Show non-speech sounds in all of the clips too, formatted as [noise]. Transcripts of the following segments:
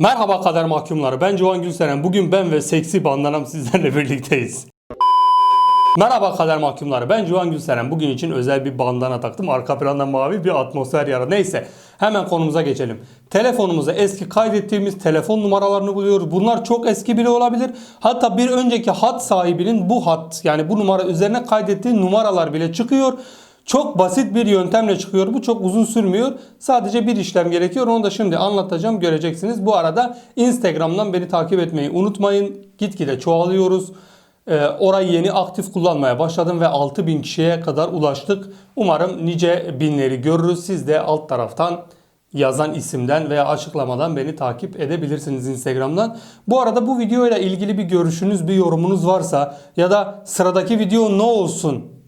Merhaba kader mahkumları. Ben Civan Gülseren. Bugün ben ve seksi bandanam sizlerle [laughs] birlikteyiz. Merhaba kader mahkumları. Ben Civan Gülseren. Bugün için özel bir bandana taktım. Arka planda mavi bir atmosfer yaradı. Neyse hemen konumuza geçelim. Telefonumuza eski kaydettiğimiz telefon numaralarını buluyoruz. Bunlar çok eski bile olabilir. Hatta bir önceki hat sahibinin bu hat yani bu numara üzerine kaydettiği numaralar bile çıkıyor. Çok basit bir yöntemle çıkıyor. Bu çok uzun sürmüyor. Sadece bir işlem gerekiyor. Onu da şimdi anlatacağım. Göreceksiniz. Bu arada Instagram'dan beni takip etmeyi unutmayın. Gitgide çoğalıyoruz. Ee, orayı yeni aktif kullanmaya başladım ve 6000 kişiye kadar ulaştık. Umarım nice binleri görürüz. Siz de alt taraftan yazan isimden veya açıklamadan beni takip edebilirsiniz Instagram'dan. Bu arada bu videoyla ilgili bir görüşünüz, bir yorumunuz varsa ya da sıradaki video ne olsun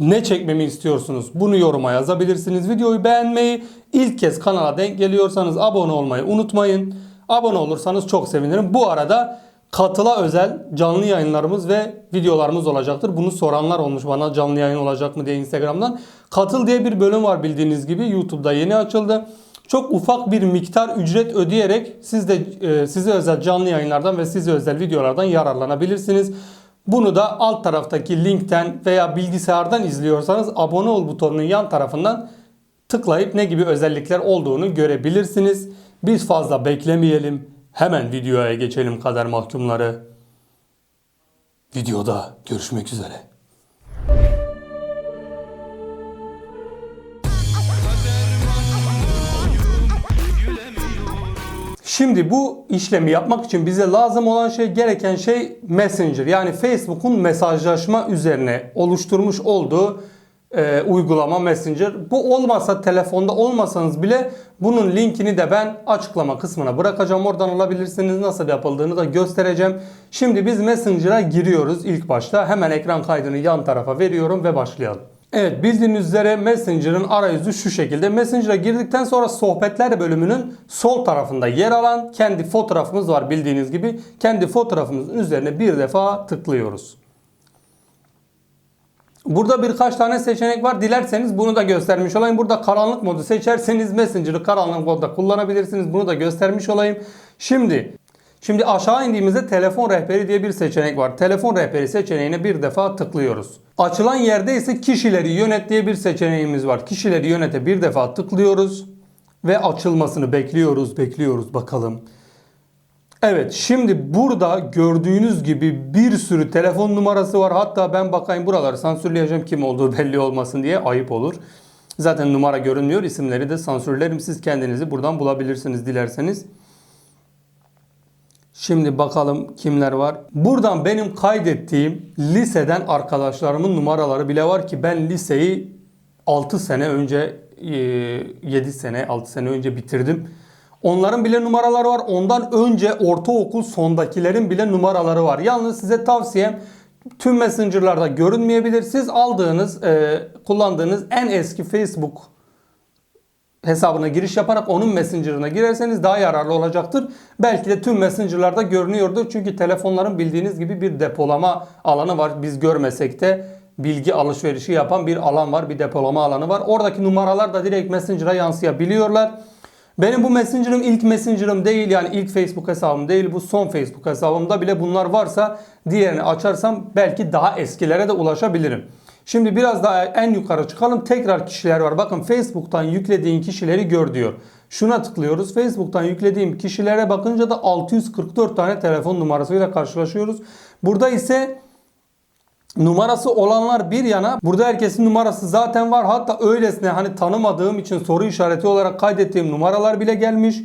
ne çekmemi istiyorsunuz? Bunu yoruma yazabilirsiniz. Videoyu beğenmeyi, ilk kez kanala denk geliyorsanız abone olmayı unutmayın. Abone olursanız çok sevinirim. Bu arada katıla özel canlı yayınlarımız ve videolarımız olacaktır. Bunu soranlar olmuş bana canlı yayın olacak mı diye Instagram'dan. Katıl diye bir bölüm var bildiğiniz gibi YouTube'da yeni açıldı. Çok ufak bir miktar ücret ödeyerek siz de e, size özel canlı yayınlardan ve size özel videolardan yararlanabilirsiniz. Bunu da alt taraftaki linkten veya bilgisayardan izliyorsanız abone ol butonunun yan tarafından tıklayıp ne gibi özellikler olduğunu görebilirsiniz. Biz fazla beklemeyelim. Hemen videoya geçelim kader mahkumları. Videoda görüşmek üzere. Şimdi bu işlemi yapmak için bize lazım olan şey gereken şey Messenger. Yani Facebook'un mesajlaşma üzerine oluşturmuş olduğu e, uygulama Messenger. Bu olmasa telefonda olmasanız bile bunun linkini de ben açıklama kısmına bırakacağım. Oradan alabilirsiniz. Nasıl yapıldığını da göstereceğim. Şimdi biz Messenger'a giriyoruz ilk başta. Hemen ekran kaydını yan tarafa veriyorum ve başlayalım. Evet bildiğiniz üzere Messenger'ın arayüzü şu şekilde. Messenger'a girdikten sonra sohbetler bölümünün sol tarafında yer alan kendi fotoğrafımız var bildiğiniz gibi. Kendi fotoğrafımızın üzerine bir defa tıklıyoruz. Burada birkaç tane seçenek var. Dilerseniz bunu da göstermiş olayım. Burada karanlık modu seçerseniz Messenger'ı karanlık modda kullanabilirsiniz. Bunu da göstermiş olayım. Şimdi Şimdi aşağı indiğimizde telefon rehberi diye bir seçenek var. Telefon rehberi seçeneğine bir defa tıklıyoruz. Açılan yerde ise kişileri yönet diye bir seçeneğimiz var. Kişileri yönete bir defa tıklıyoruz ve açılmasını bekliyoruz, bekliyoruz bakalım. Evet şimdi burada gördüğünüz gibi bir sürü telefon numarası var. Hatta ben bakayım buraları sansürleyeceğim kim olduğu belli olmasın diye ayıp olur. Zaten numara görünmüyor. İsimleri de sansürlerim. Siz kendinizi buradan bulabilirsiniz dilerseniz. Şimdi bakalım kimler var. Buradan benim kaydettiğim liseden arkadaşlarımın numaraları bile var ki ben liseyi 6 sene önce 7 sene 6 sene önce bitirdim. Onların bile numaraları var. Ondan önce ortaokul sondakilerin bile numaraları var. Yalnız size tavsiyem tüm messengerlarda görünmeyebilir. Siz aldığınız, e, kullandığınız en eski Facebook hesabına giriş yaparak onun Messenger'ına girerseniz daha yararlı olacaktır. Belki de tüm Messenger'larda görünüyordur. Çünkü telefonların bildiğiniz gibi bir depolama alanı var. Biz görmesek de bilgi alışverişi yapan bir alan var. Bir depolama alanı var. Oradaki numaralar da direkt Messenger'a yansıyabiliyorlar. Benim bu Messenger'ım ilk Messenger'ım değil yani ilk Facebook hesabım değil bu son Facebook hesabımda bile bunlar varsa diğerini açarsam belki daha eskilere de ulaşabilirim. Şimdi biraz daha en yukarı çıkalım. Tekrar kişiler var. Bakın Facebook'tan yüklediğin kişileri gör diyor. Şuna tıklıyoruz. Facebook'tan yüklediğim kişilere bakınca da 644 tane telefon numarasıyla karşılaşıyoruz. Burada ise numarası olanlar bir yana burada herkesin numarası zaten var. Hatta öylesine hani tanımadığım için soru işareti olarak kaydettiğim numaralar bile gelmiş.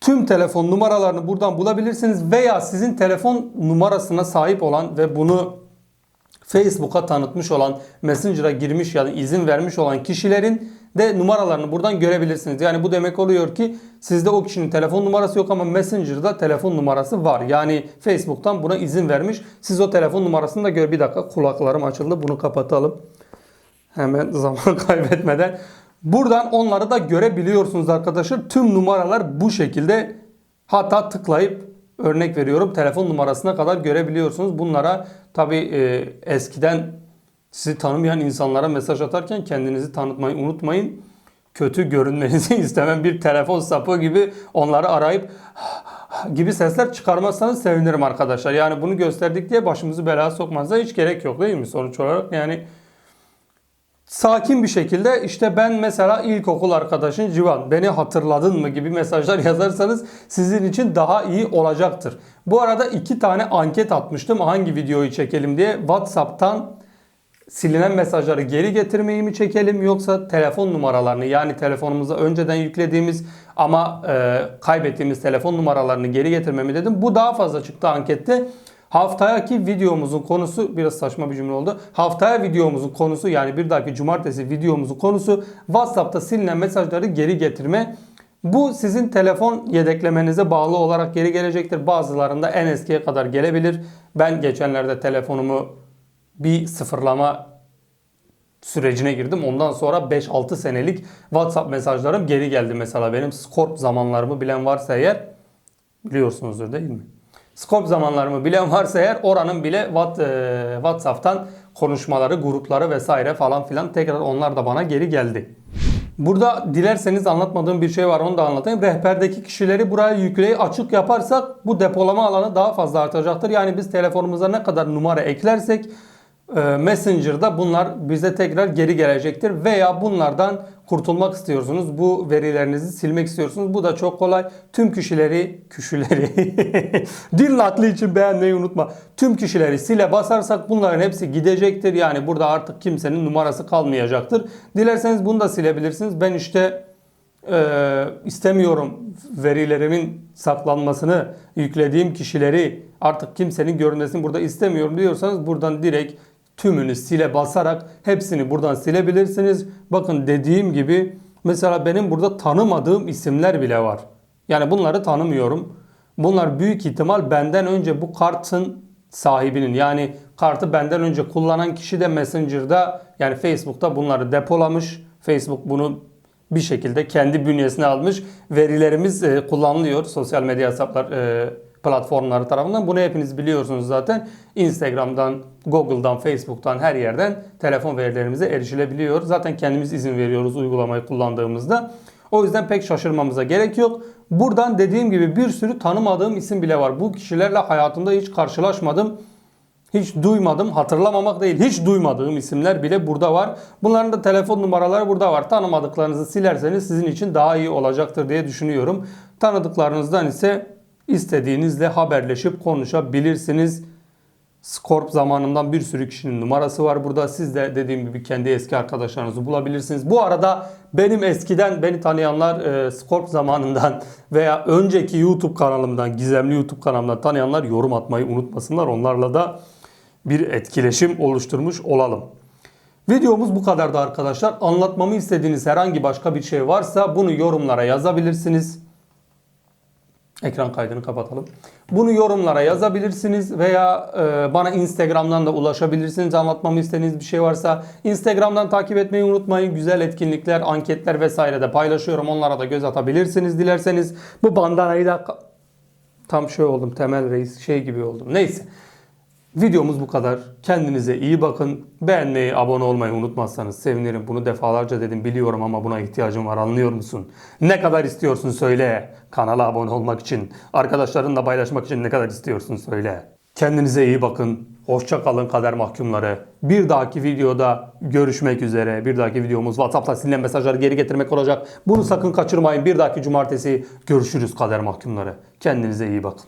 Tüm telefon numaralarını buradan bulabilirsiniz veya sizin telefon numarasına sahip olan ve bunu Facebook'a tanıtmış olan, Messenger'a girmiş ya da izin vermiş olan kişilerin de numaralarını buradan görebilirsiniz. Yani bu demek oluyor ki sizde o kişinin telefon numarası yok ama Messenger'da telefon numarası var. Yani Facebook'tan buna izin vermiş. Siz o telefon numarasını da gör. Bir dakika kulaklarım açıldı. Bunu kapatalım. Hemen [laughs] zaman kaybetmeden. Buradan onları da görebiliyorsunuz arkadaşlar. Tüm numaralar bu şekilde. Hatta tıklayıp örnek veriyorum telefon numarasına kadar görebiliyorsunuz. Bunlara tabi e, eskiden sizi tanımayan insanlara mesaj atarken kendinizi tanıtmayı unutmayın. kötü görünmenizi [laughs] istemem bir telefon sapı gibi onları arayıp gibi sesler çıkarmazsanız sevinirim arkadaşlar. Yani bunu gösterdik diye başımızı belaya sokmanıza hiç gerek yok değil mi sonuç olarak? Yani sakin bir şekilde işte ben mesela ilkokul arkadaşın Civan beni hatırladın mı gibi mesajlar [laughs] yazarsanız sizin için daha iyi olacaktır. Bu arada iki tane anket atmıştım hangi videoyu çekelim diye. WhatsApp'tan silinen mesajları geri getirmeyi mi çekelim yoksa telefon numaralarını yani telefonumuza önceden yüklediğimiz ama e, kaybettiğimiz telefon numaralarını geri getirme mi dedim. Bu daha fazla çıktı ankette. Haftayaki videomuzun konusu biraz saçma bir cümle oldu. Haftaya videomuzun konusu yani bir dahaki cumartesi videomuzun konusu WhatsApp'ta silinen mesajları geri getirme. Bu sizin telefon yedeklemenize bağlı olarak geri gelecektir. Bazılarında en eskiye kadar gelebilir. Ben geçenlerde telefonumu bir sıfırlama sürecine girdim. Ondan sonra 5-6 senelik WhatsApp mesajlarım geri geldi mesela. Benim Scorp zamanlarımı bilen varsa eğer biliyorsunuzdur değil mi? Scorp zamanlarımı bilen varsa eğer oranın bile What- e, WhatsApp'tan konuşmaları, grupları vesaire falan filan tekrar onlar da bana geri geldi. Burada dilerseniz anlatmadığım bir şey var onu da anlatayım. Rehberdeki kişileri buraya yükleyip açık yaparsak bu depolama alanı daha fazla artacaktır. Yani biz telefonumuza ne kadar numara eklersek Messenger'da bunlar bize tekrar geri gelecektir. Veya bunlardan kurtulmak istiyorsunuz. Bu verilerinizi silmek istiyorsunuz. Bu da çok kolay. Tüm kişileri, kişileri [laughs] dil nakli için beğenmeyi unutma. Tüm kişileri sile basarsak bunların hepsi gidecektir. Yani burada artık kimsenin numarası kalmayacaktır. Dilerseniz bunu da silebilirsiniz. Ben işte e, istemiyorum verilerimin saklanmasını, yüklediğim kişileri artık kimsenin görünmesini burada istemiyorum diyorsanız buradan direkt tümünü sile basarak hepsini buradan silebilirsiniz. Bakın dediğim gibi mesela benim burada tanımadığım isimler bile var. Yani bunları tanımıyorum. Bunlar büyük ihtimal benden önce bu kartın sahibinin yani kartı benden önce kullanan kişi de Messenger'da yani Facebook'ta bunları depolamış. Facebook bunu bir şekilde kendi bünyesine almış. Verilerimiz e, kullanılıyor sosyal medya hesaplar e, platformları tarafından. Bunu hepiniz biliyorsunuz zaten. Instagram'dan, Google'dan, Facebook'tan her yerden telefon verilerimize erişilebiliyor. Zaten kendimiz izin veriyoruz uygulamayı kullandığımızda. O yüzden pek şaşırmamıza gerek yok. Buradan dediğim gibi bir sürü tanımadığım isim bile var. Bu kişilerle hayatımda hiç karşılaşmadım. Hiç duymadım, hatırlamamak değil, hiç duymadığım isimler bile burada var. Bunların da telefon numaraları burada var. Tanımadıklarınızı silerseniz sizin için daha iyi olacaktır diye düşünüyorum. Tanıdıklarınızdan ise istediğinizle haberleşip konuşabilirsiniz. Scorp zamanından bir sürü kişinin numarası var burada. Siz de dediğim gibi kendi eski arkadaşlarınızı bulabilirsiniz. Bu arada benim eskiden beni tanıyanlar e, Scorp zamanından veya önceki YouTube kanalımdan, gizemli YouTube kanalımdan tanıyanlar yorum atmayı unutmasınlar. Onlarla da bir etkileşim oluşturmuş olalım. Videomuz bu kadardı arkadaşlar. Anlatmamı istediğiniz herhangi başka bir şey varsa bunu yorumlara yazabilirsiniz. Ekran kaydını kapatalım. Bunu yorumlara yazabilirsiniz veya e, bana Instagram'dan da ulaşabilirsiniz. Anlatmamı istediğiniz bir şey varsa Instagram'dan takip etmeyi unutmayın. Güzel etkinlikler, anketler vesaire de paylaşıyorum. Onlara da göz atabilirsiniz dilerseniz. Bu bandanayı da tam şey oldum. Temel reis şey gibi oldum. Neyse. Videomuz bu kadar. Kendinize iyi bakın. Beğenmeyi, abone olmayı unutmazsanız sevinirim. Bunu defalarca dedim biliyorum ama buna ihtiyacım var anlıyor musun? Ne kadar istiyorsun söyle. Kanala abone olmak için, arkadaşlarınla paylaşmak için ne kadar istiyorsun söyle. Kendinize iyi bakın. Hoşça kalın kader mahkumları. Bir dahaki videoda görüşmek üzere. Bir dahaki videomuz WhatsApp'ta silinen mesajları geri getirmek olacak. Bunu sakın kaçırmayın. Bir dahaki cumartesi görüşürüz kader mahkumları. Kendinize iyi bakın.